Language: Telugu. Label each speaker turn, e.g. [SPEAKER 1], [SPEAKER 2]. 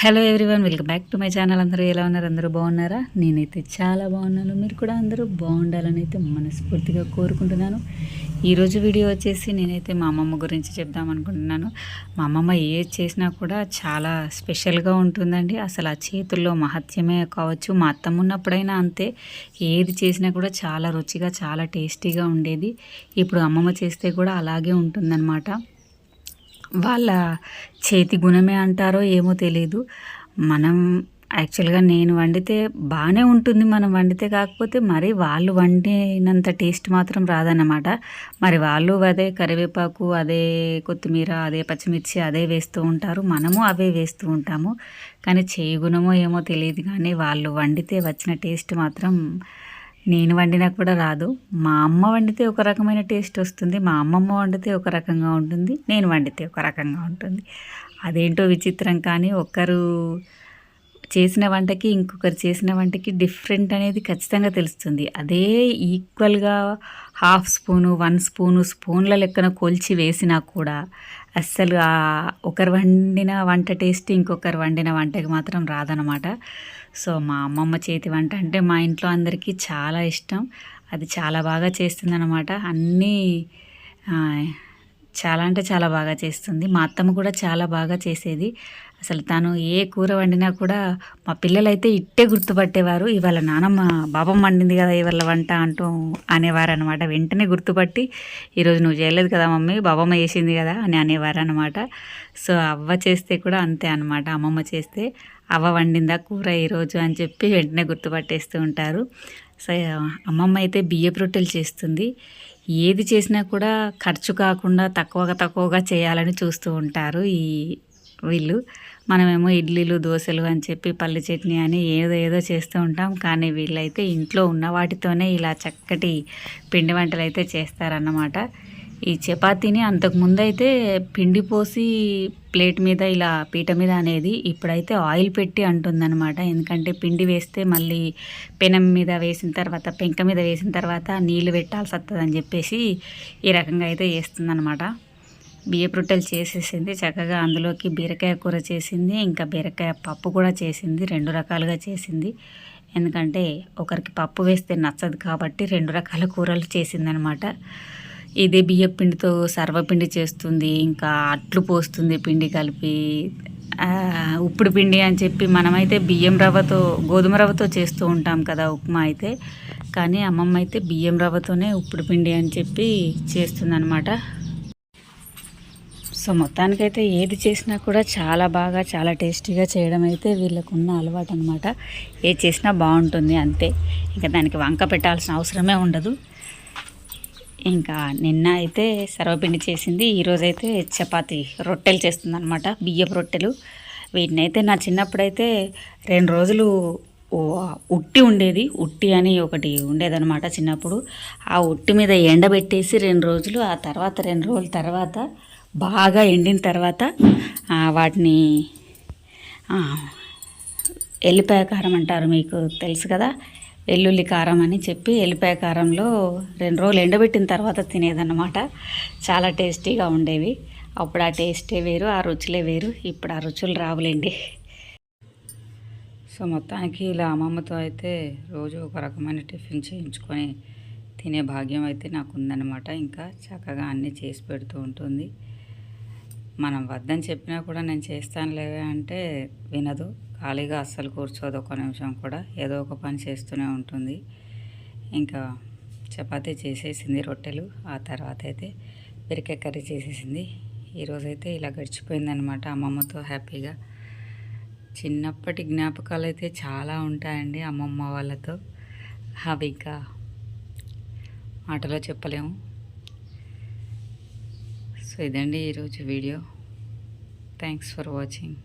[SPEAKER 1] Hello everyone welcome back to my channel. అందరూ ఎలా ఉన్నారు? అందరూ బాగున్నారా? నేనైతే చాలా బాగున్నాను. మీరు కూడా అందరూ బాగుండాలని అయితే మనస్ఫూర్తిగా కోరుకుంటున్నాను. ఈరోజు వీడియో వచ్చేసి నేనైతే మా అమ్మమ్మ గురించి చెప్దాం అనుకుంటున్నాను. మా అమ్మమ్మ ఏది చేసినా కూడా చాలా స్పెషల్గా ఉంటుందండి. అసలు ఆ చేతుల్లో మహత్యమే కావచ్చు. మా అత్తమ్మ ఉన్నప్పుడైనా అంతే. ఏది చేసినా కూడా చాలా రుచిగా చాలా టేస్టీగా ఉండేది. ఇప్పుడు అమ్మమ్మ చేస్తే కూడా అలాగే ఉంటుందన్నమాట. వాళ్ళ చేతి గుణమే అంటారో ఏమో తెలియదు మనం యాక్చువల్గా నేను వండితే బాగానే ఉంటుంది మనం వండితే కాకపోతే మరి వాళ్ళు వండినంత టేస్ట్ మాత్రం రాదన్నమాట. మరి వాళ్ళు అదే కరివేపాకు అదే కొత్తిమీర అదే పచ్చిమిర్చి అదే వేస్తూ ఉంటారు. మనము అవే వేస్తూ ఉంటాము. కానీ చేయి గుణమో ఏమో తెలియదు కానీ వాళ్ళు వండితే వచ్చిన టేస్ట్ మాత్రం నేను వండినా కూడా రాదు. మా అమ్మ వండితే ఒక రకమైన టేస్ట్ వస్తుంది. మా అమ్మమ్మ వండితే ఒక రకంగా ఉంటుంది. నేను వండితే ఒక రకంగా ఉంటుంది. అదేంటో విచిత్రం కానీ ఒకరు చేసిన వంటకి ఇంకొకరు చేసిన వంటకి డిఫరెంట్ అనేది ఖచ్చితంగా తెలుస్తుంది. అదే ఈక్వల్గా హాఫ్ స్పూను వన్ స్పూను స్పూన్ల లెక్కన కొలిచి వేసినా కూడా అస్సలు ఆ ఒకరు వండిన వంట టేస్ట్ ఇంకొకరు వండిన వంటకి మాత్రం రాదనమాట సో మా అమ్మమ్మ చేతి వంట అంటే మా ఇంట్లో అందరికీ చాలా ఇష్టం. అది చాలా బాగా చేస్తుందన్నమాట. అన్నీ చాలా అంటే చాలా బాగా చేస్తుంది. మా అత్తమ్మ కూడా చాలా బాగా చేసేది. అసలు తను ఏ కూర వండినా కూడా మా పిల్లలైతే ఇట్టే గుర్తుపట్టేవారు. ఇవాళ నానమ్మ బాబం వండింది కదా ఇవాళ వంట అంటూ అనేవారు అనమాట వెంటనే గుర్తుపట్టి ఈరోజు నువ్వు చేయలేదు కదా మమ్మీ బాబమ్మ చేసింది కదా అని అనేవారు అనమాట సో అవ్వ చేస్తే కూడా అంతే అనమాట అమ్మమ్మ చేస్తే అవ్వ వండిందా కూర ఈరోజు అని చెప్పి వెంటనే గుర్తుపట్టేస్తూ ఉంటారు. సో అమ్మమ్మ అయితే బియ్యపు రొట్టెలు చేస్తుంది. ఏది చేసినా కూడా ఖర్చు కాకుండా తక్కువగా తక్కువగా చేయాలని చూస్తూ ఉంటారు ఈ వీళ్ళు. మనమేమో ఇడ్లీలు దోశలు అని చెప్పి పల్లి చట్నీ అని ఏదో ఏదో చేస్తూ ఉంటాం. కానీ వీళ్ళైతే ఇంట్లో ఉన్న వాటితోనే ఇలా చక్కటి పిండి వంటలు అయితే చేస్తారన్నమాట. ఈ చపాతీని అంతకుముందు అయితే పిండి పోసి ప్లేట్ మీద ఇలా పీట మీద అనేది ఇప్పుడైతే ఆయిల్ పెట్టి అంటుందన్నమాట. ఎందుకంటే పిండి వేస్తే మళ్ళీ పెనం మీద వేసిన తర్వాత పెంక మీద వేసిన తర్వాత నీళ్ళు పెట్టాల్సి వస్తుందని చెప్పేసి ఈ రకంగా అయితే చేస్తుందన్నమాట. బియ్యపు రొట్టెలు చేసేసింది చక్కగా అందులోకి బీరకాయ కూర చేసింది ఇంకా బీరకాయ పప్పు కూడా చేసింది రెండు రకాలుగా చేసింది. ఎందుకంటే ఒకరికి పప్పు వేస్తే నచ్చదు కాబట్టి రెండు రకాల కూరలు చేసిందనమాట ఇదే బియ్య పిండితో సర్వపిండి చేస్తుంది ఇంకా అట్లు పోస్తుంది పిండి కలిపి. ఉప్పుడు పిండి అని చెప్పి మనమైతే బియ్యం రవ్వతో గోధుమ రవ్వతో చేస్తూ ఉంటాం కదా ఉప్మా అయితే. కానీ అమ్మమ్మ అయితే బియ్యం రవ్వతోనే ఉప్పుడు పిండి అని చెప్పి చేస్తుందనమాట సో మొత్తానికైతే ఏది చేసినా కూడా చాలా బాగా చాలా టేస్టీగా చేయడం అయితే వీళ్ళకున్న అలవాటు అనమాట ఏది చేసినా బాగుంటుంది అంతే. ఇంకా దానికి వంక పెట్టాల్సిన అవసరమే ఉండదు. ఇంకా నిన్న అయితే సర్వపిండి చేసింది ఈరోజైతే చపాతి రొట్టెలు చేస్తుంది అనమాట బియ్యపు రొట్టెలు. వీటిని అయితే నా చిన్నప్పుడైతే రెండు రోజులు ఉట్టి ఉండేది ఉట్టి అని ఒకటి ఉండేదన్నమాట చిన్నప్పుడు. ఆ ఉట్టి మీద ఎండబెట్టేసి రెండు రోజులు ఆ తర్వాత రెండు రోజుల తర్వాత బాగా ఎండిన తర్వాత వాటిని ఎల్లిపాయ కారం అంటారు మీకు తెలుసు కదా వెల్లుల్లి కారం అని చెప్పి ఎల్లిపాయ కారంలో రెండు రోజులు ఎండబెట్టిన తర్వాత తినేదన్నమాట. చాలా టేస్టీగా ఉండేవి. అప్పుడు ఆ టేస్టే వేరు ఆ రుచులే వేరు. ఇప్పుడు ఆ రుచులు రావులేండి. సో మొత్తానికి ఇలా అమ్మమ్మతో అయితే రోజు ఒక రకమైన టిఫిన్ చేయించుకొని తినే భాగ్యం అయితే నాకు ఉందన్నమాట ఇంకా చక్కగా అన్నీ చేసి పెడుతూ ఉంటుంది. మనం వద్దని చెప్పినా కూడా నేను చేస్తానులే అంటే వినదు. ఖాళీగా అస్సలు కూర్చోదు ఒక నిమిషం కూడా. ఏదో ఒక పని చేస్తూనే ఉంటుంది. ఇంకా చపాతీ చేసేసింది రొట్టెలు. ఆ తర్వాత అయితే బీరకాయ కర్రీ చేసేసింది. ఈరోజైతే ఇలా గడిచిపోయిందనమాట అమ్మమ్మతో హ్యాపీగా. చిన్నప్పటి జ్ఞాపకాలు అయితే చాలా ఉంటాయండి అమ్మమ్మ వాళ్ళతో. అవి ఇంకా మాటలో చెప్పలేము. సో ఇదండి ఈరోజు వీడియో. Thanks for watching